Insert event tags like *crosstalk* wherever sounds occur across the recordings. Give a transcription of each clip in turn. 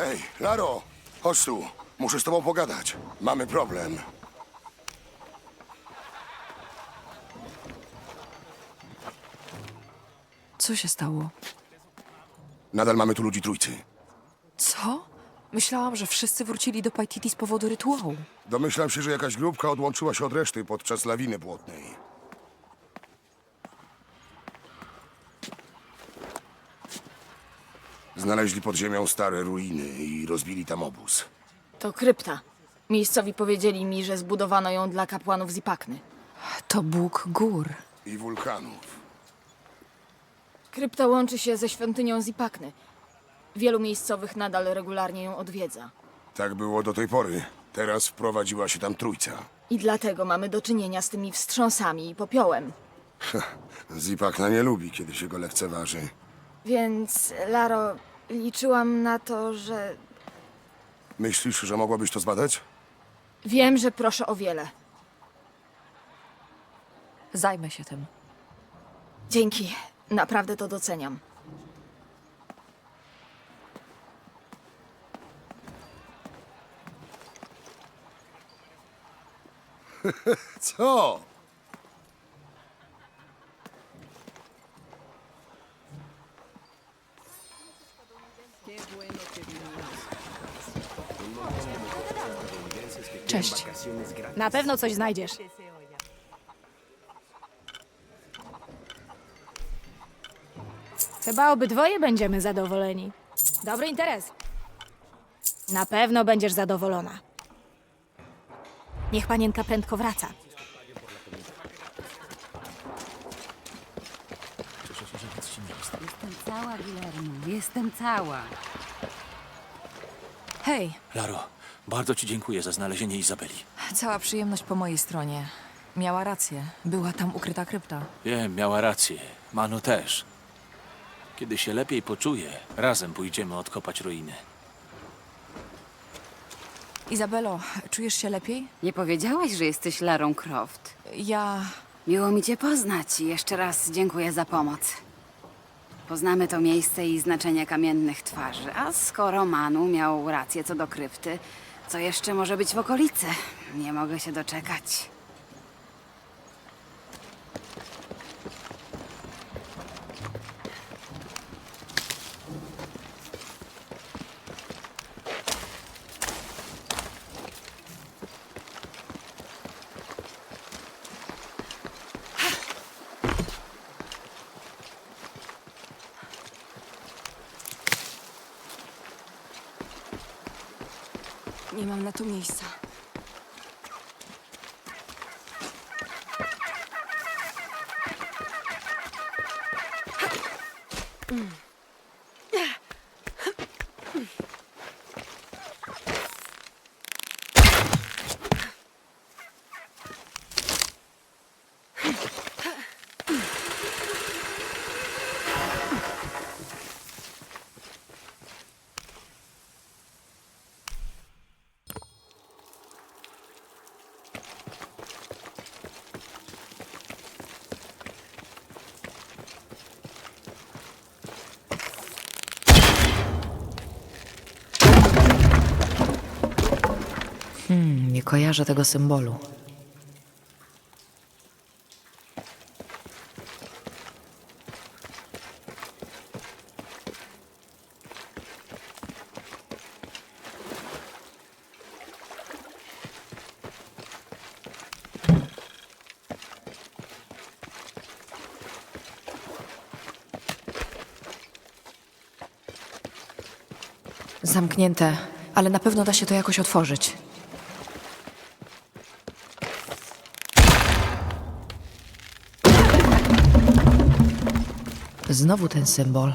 Ej, Laro, chodź tu. Muszę z tobą pogadać. Mamy problem. Co się stało? Nadal mamy tu ludzi trójcy. Co? Myślałam, że wszyscy wrócili do Paititi z powodu rytuału. Domyślam się, że jakaś grupka odłączyła się od reszty podczas lawiny błotnej. Znaleźli pod ziemią stare ruiny i rozbili tam obóz. To krypta. Miejscowi powiedzieli mi, że zbudowano ją dla kapłanów z Ipakny. To Bóg gór. I wulkanów. Krypta łączy się ze świątynią z Ipakny. Wielu miejscowych nadal regularnie ją odwiedza. Tak było do tej pory. Teraz wprowadziła się tam trójca. I dlatego mamy do czynienia z tymi wstrząsami i popiołem. Zipakna nie lubi, kiedy się go lekceważy. Więc, Laro, liczyłam na to, że... Myślisz, że mogłabyś to zbadać? Wiem, że proszę o wiele. Zajmę się tym. Dzięki. Naprawdę to doceniam. *laughs* Co? Cześć. Na pewno coś znajdziesz. Chyba obydwoje będziemy zadowoleni. Dobry interes. Na pewno będziesz zadowolona. Niech panienka prędko wraca. Jestem cała, Guillermo. Jestem cała. Hej, Laro, bardzo ci dziękuję za znalezienie Izabeli. cała przyjemność po mojej stronie. Miała rację. Była tam ukryta krypta. Wiem, miała rację. Manu też. Kiedy się lepiej poczuje, razem pójdziemy odkopać ruiny. Izabelo, czujesz się lepiej? Nie powiedziałaś, że jesteś Larą Croft. Ja... Miło mi cię poznać i jeszcze raz dziękuję za pomoc. Poznamy to miejsce i znaczenie kamiennych twarzy, a skoro Manu miał rację co do krypty, co jeszcze może być w okolicy? Nie mogę się doczekać. Nie mam na to miejsca. Hmm, nie kojarzę tego symbolu. Zamknięte, ale na pewno da się to jakoś otworzyć. Znowu ten symbol.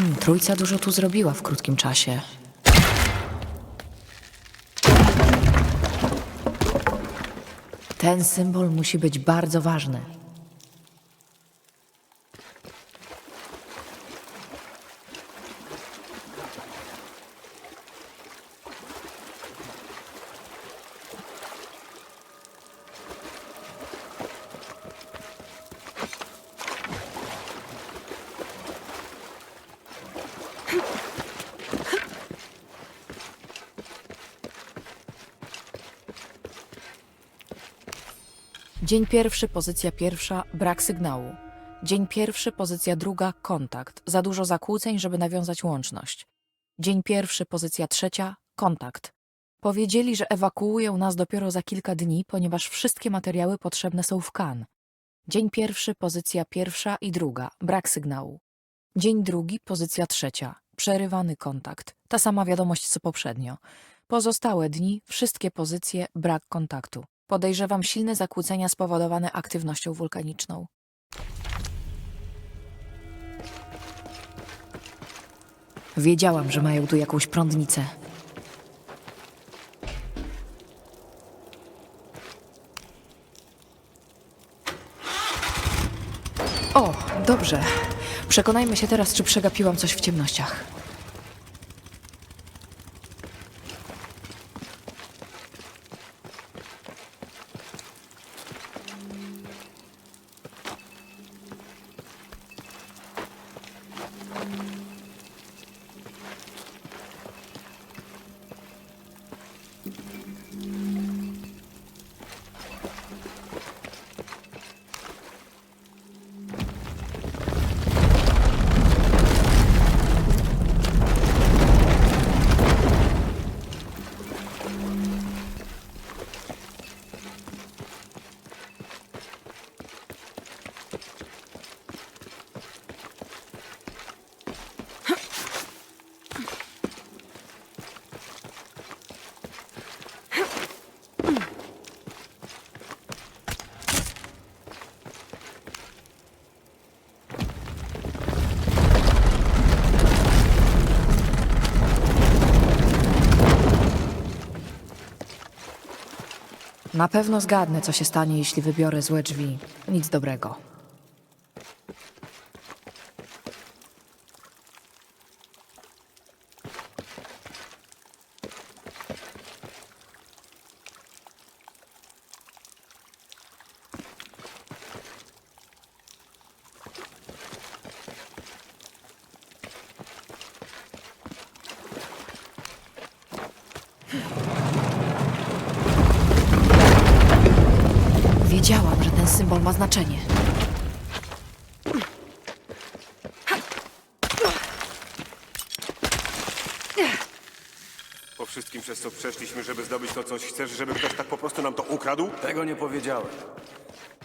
Hmm, trójca dużo tu zrobiła w krótkim czasie. Ten symbol musi być bardzo ważny. Dzień pierwszy, pozycja pierwsza, brak sygnału. Dzień pierwszy, pozycja druga, kontakt. Za dużo zakłóceń, żeby nawiązać łączność. Dzień pierwszy, pozycja trzecia, kontakt. Powiedzieli, że ewakuują nas dopiero za kilka dni, ponieważ wszystkie materiały potrzebne są w kan. Dzień pierwszy, pozycja pierwsza i druga, brak sygnału. Dzień drugi, pozycja trzecia, przerywany kontakt. Ta sama wiadomość co poprzednio. Pozostałe dni, wszystkie pozycje, brak kontaktu. Podejrzewam silne zakłócenia spowodowane aktywnością wulkaniczną. Wiedziałam, że mają tu jakąś prądnicę. O, dobrze. Przekonajmy się teraz, czy przegapiłam coś w ciemnościach. Na pewno zgadnę, co się stanie, jeśli wybiorę złe drzwi. Nic dobrego. Wiedziałam, że ten symbol ma znaczenie. Po wszystkim, przez co przeszliśmy, żeby zdobyć to coś, chcesz, żeby ktoś tak po prostu nam to ukradł? Tego nie powiedziałem.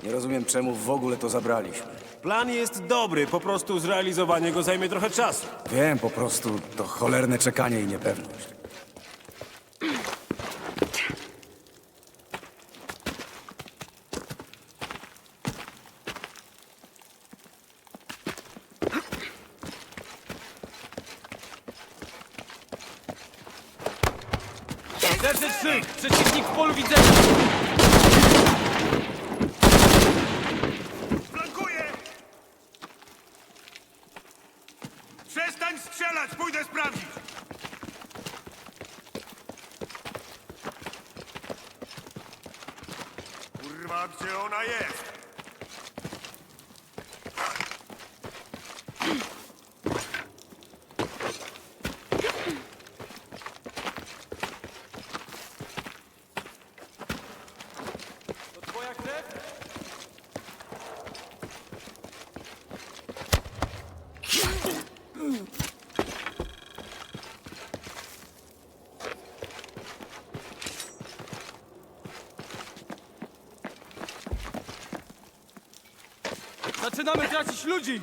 Nie rozumiem, czemu w ogóle to zabraliśmy. Plan jest dobry, po prostu zrealizowanie go zajmie trochę czasu. Wiem, po prostu to cholerne czekanie i niepewność. Kurwa, gdzie ona jest? Zaczynamy tracić ludzi!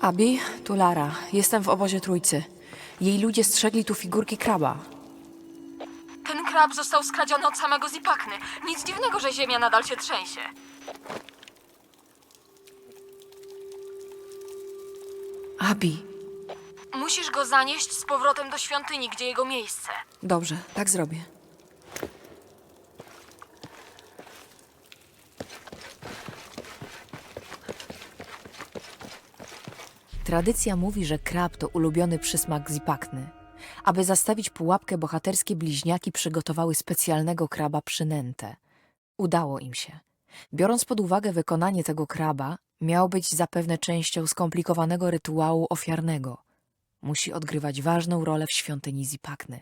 Abi, tu Lara. Jestem w obozie trójcy. Jej ludzie strzegli tu figurki kraba. Ten krab został skradziony od samego Zipakny. Nic dziwnego, że ziemia nadal się trzęsie. Abi, Musisz go zanieść z powrotem do świątyni, gdzie jego miejsce. dobrze, tak zrobię. Tradycja mówi, że krab to ulubiony przysmak zipakny. Aby zastawić pułapkę, bohaterskie bliźniaki przygotowały specjalnego kraba przynętę. Udało im się. Biorąc pod uwagę wykonanie tego kraba, miał być zapewne częścią skomplikowanego rytuału ofiarnego. Musi odgrywać ważną rolę w świątyni Zipakny.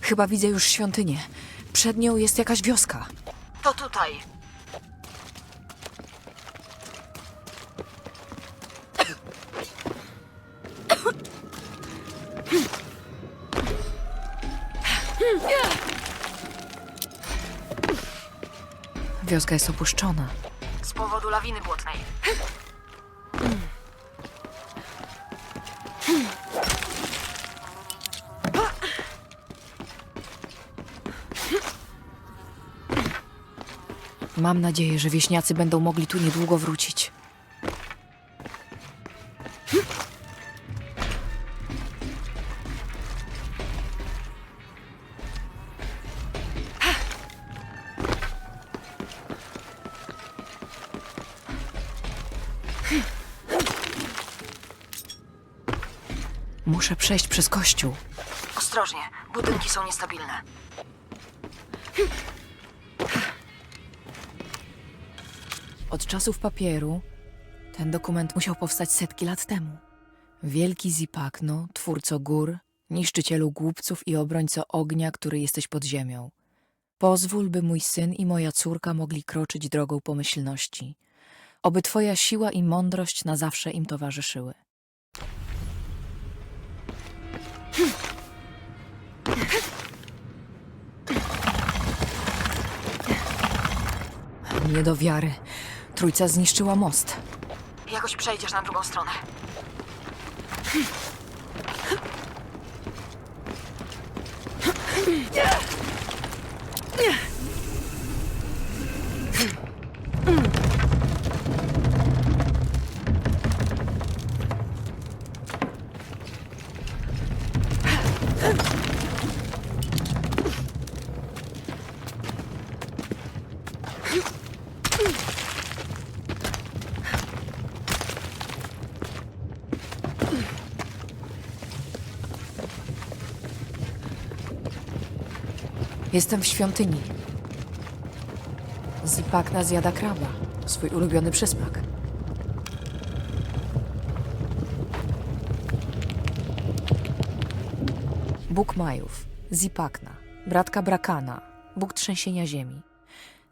Chyba widzę już świątynię. Przed nią jest jakaś wioska. To tutaj. Wioska jest opuszczona. Z powodu lawiny błotnej. Mam nadzieję, że wieśniacy będą mogli tu niedługo wrócić. Muszę przejść przez kościół. Ostrożnie, budynki są niestabilne. Od czasów papieru ten dokument musiał powstać setki lat temu. Wielki Zipakno, twórco gór, niszczycielu głupców i obrońco ognia, który jesteś pod ziemią. Pozwól, by mój syn i moja córka mogli kroczyć drogą pomyślności. Oby twoja siła i mądrość na zawsze im towarzyszyły. Nie do wiary. Trójca zniszczyła most. Jakoś przejdziesz na drugą stronę. Jestem w świątyni. Zipakna zjada kraba, swój ulubiony przysmak. Bóg Majów, Zipakna, bratka Brakana, Bóg trzęsienia ziemi.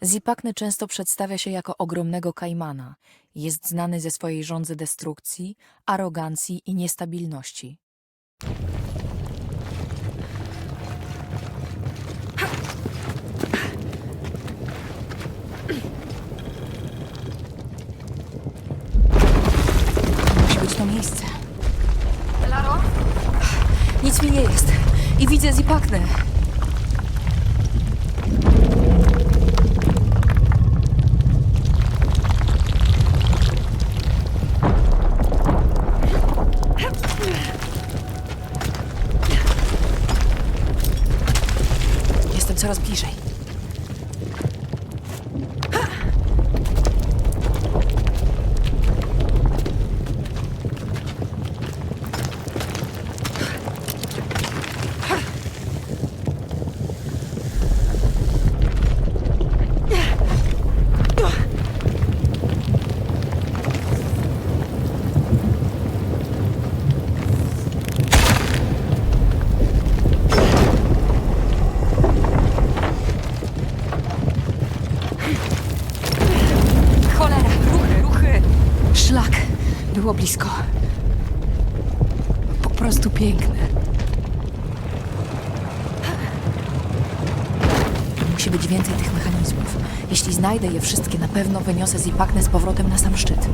Zipakny często przedstawia się jako ogromnego kaimana. Jest znany ze swojej żądzy destrukcji, arogancji i niestabilności. I widzę Zipaknę. Jestem coraz bliżej. Więcej tych mechanizmów. Jeśli znajdę je wszystkie, na pewno wyniosę Zipaknę z powrotem na sam szczyt.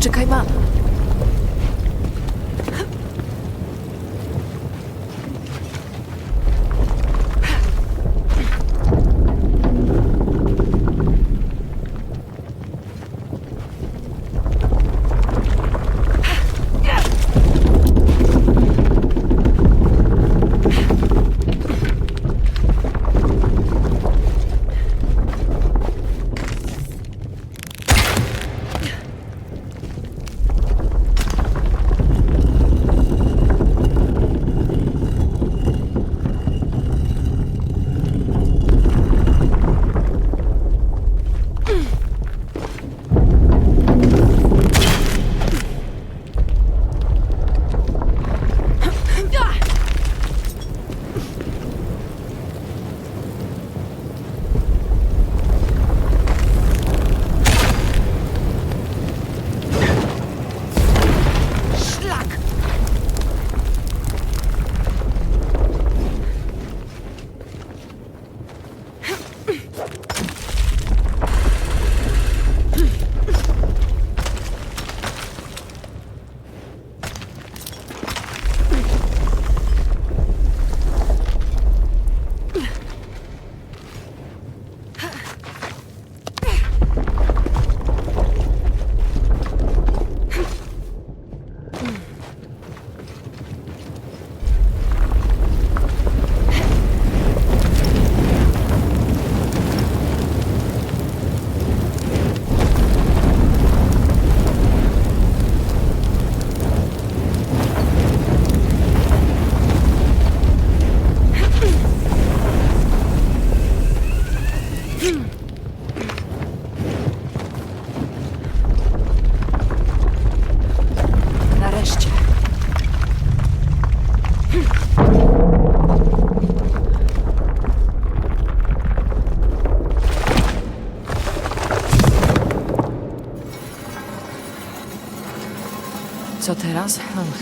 Czekaj, mam.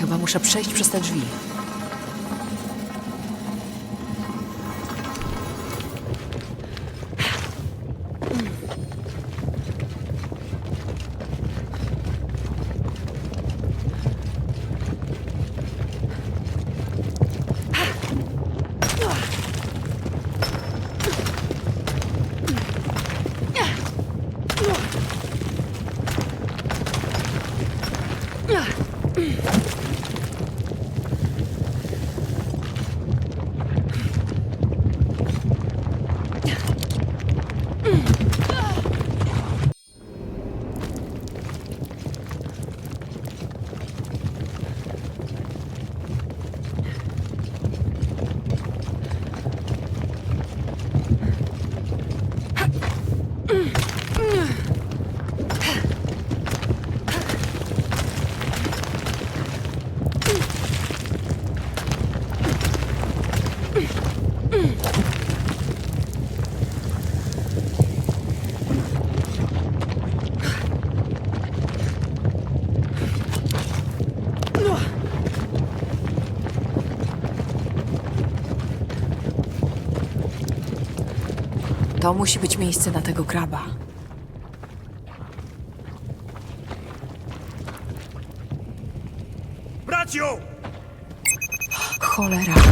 Chyba muszę przejść przez te drzwi. To musi być miejsce na tego kraba. Braciu! Cholera.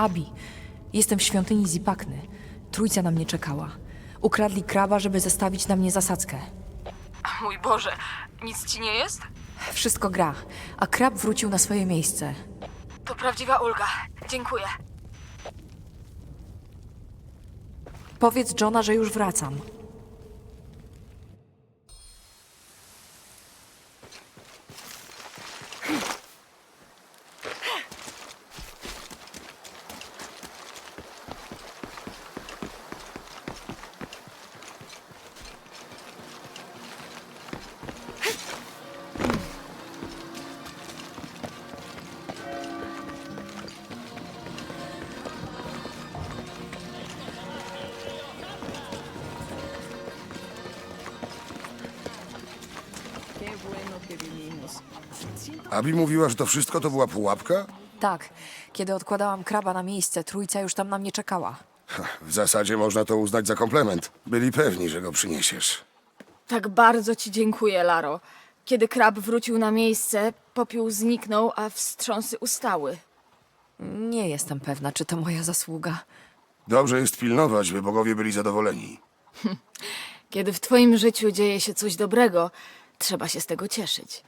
Abi, jestem w świątyni Zipakny. Trójca na mnie czekała. Ukradli kraba, żeby zestawić na mnie zasadzkę. Mój Boże, nic ci nie jest? Wszystko gra, a krab wrócił na swoje miejsce. To prawdziwa ulga. Dziękuję. Powiedz Johna, że już wracam. Abi mówiła, że to wszystko to była pułapka? Tak, kiedy odkładałam kraba na miejsce, trójca już tam na mnie czekała. W zasadzie można to uznać za komplement. Byli pewni, że go przyniesiesz. Tak bardzo ci dziękuję, Laro. Kiedy krab wrócił na miejsce, popiół zniknął, a wstrząsy ustały. Nie jestem pewna, czy to moja zasługa. Dobrze jest pilnować, by bogowie byli zadowoleni. Kiedy w twoim życiu dzieje się coś dobrego, trzeba się z tego cieszyć.